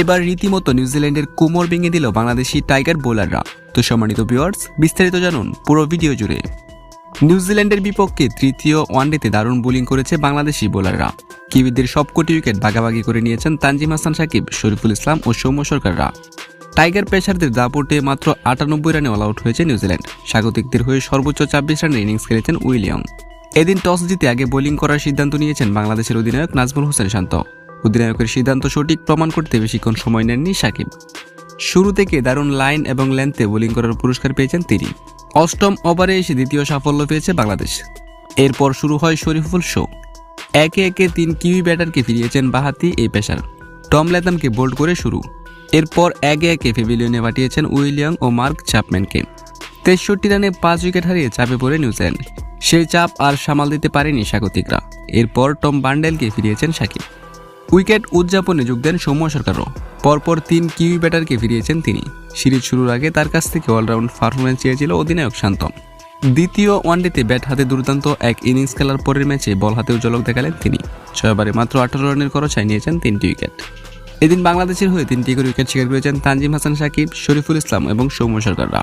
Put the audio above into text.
এবার রীতিমতো নিউজিল্যান্ডের কোমর ভেঙে দিল বাংলাদেশি টাইগার বোলাররা। তো সম্মানিত ভিউয়ার্স বিস্তারিত জানুন পুরো ভিডিও জুড়ে। নিউজিল্যান্ডের বিপক্ষে তৃতীয় ওয়ানডেতে দারুণ বোলিং করেছে বাংলাদেশি বোলাররা। কিউইদের সবকটি উইকেট ভাগাভাগি করে নিয়েছেন তানজিম হাসান সাকিব, শরীফুল ইসলাম ও সৌম্য সরকাররা। টাইগার পেসারদের দাপটে মাত্র আটানব্বই রানে অল আউট হয়েছে নিউজিল্যান্ড। স্বাগতিকদের হয়ে সর্বোচ্চ ছাব্বিশ রানের ইনিংস খেলেছেন উইলিয়াম। এদিন টস জিতে আগে বোলিং করার সিদ্ধান্ত নিয়েছেন বাংলাদেশের অধিনায়ক নাজমুল হোসেন শান্ত। অধিনায়কের সিদ্ধান্ত সঠিক প্রমাণ করতে বেশিক্ষণ সময় নেননি সাকিব। শুরু থেকে দারুণ লাইন এবং লেন্থে বোলিং করার পুরস্কার পেয়েছেন তিনি। অষ্টম ওভারে এসে দ্বিতীয় সাফল্য পেয়েছে বাংলাদেশ। এরপর শুরু হয় শরীফুল শো। একে একে তিন কিউই ব্যাটারকে ফিরিয়েছেন বাহাতি এই পেশার টম লেতামকে বোল্ড করে শুরু। এরপর একে একে ফেভিলিয়নে পাঠিয়েছেন উইলিয়াম ও মার্ক চ্যাপম্যানকে তেষট্টি রানে পাঁচ উইকেট হারিয়ে চাপে পড়ে নিউজিল্যান্ড। সেই চাপ আর সামাল দিতে পারেনি স্বাগতিকরা। এরপর টম বান্ডেলকে ফিরিয়েছেন সাকিব। উইকেট উদযাপনে যোগ দেন সৌম্য সরকারও। পরপর তিন কিউই ব্যাটারকে ফিরিয়েছেন তিনি। সিরিজ শুরুর আগে তার কাছ থেকে অলরাউন্ড পারফরমেন্স চেয়েছিল অধিনায়ক শান্তম। দ্বিতীয় ওয়ানডেতে ব্যাট হাতে দুর্দান্ত এক ইনিংস খেলার পরের ম্যাচে বল হাতেও ঝলক দেখালেন তিনি। ছয়বারে মাত্র আঠারো রানের খরচায় নিয়েছেন তিনটি উইকেট। এদিন বাংলাদেশের হয়ে তিনটি করে উইকেট শিকার করেছেন তানজিম হাসান, সাকিব, শরীফুল ইসলাম এবং সৌম্য সরকাররা।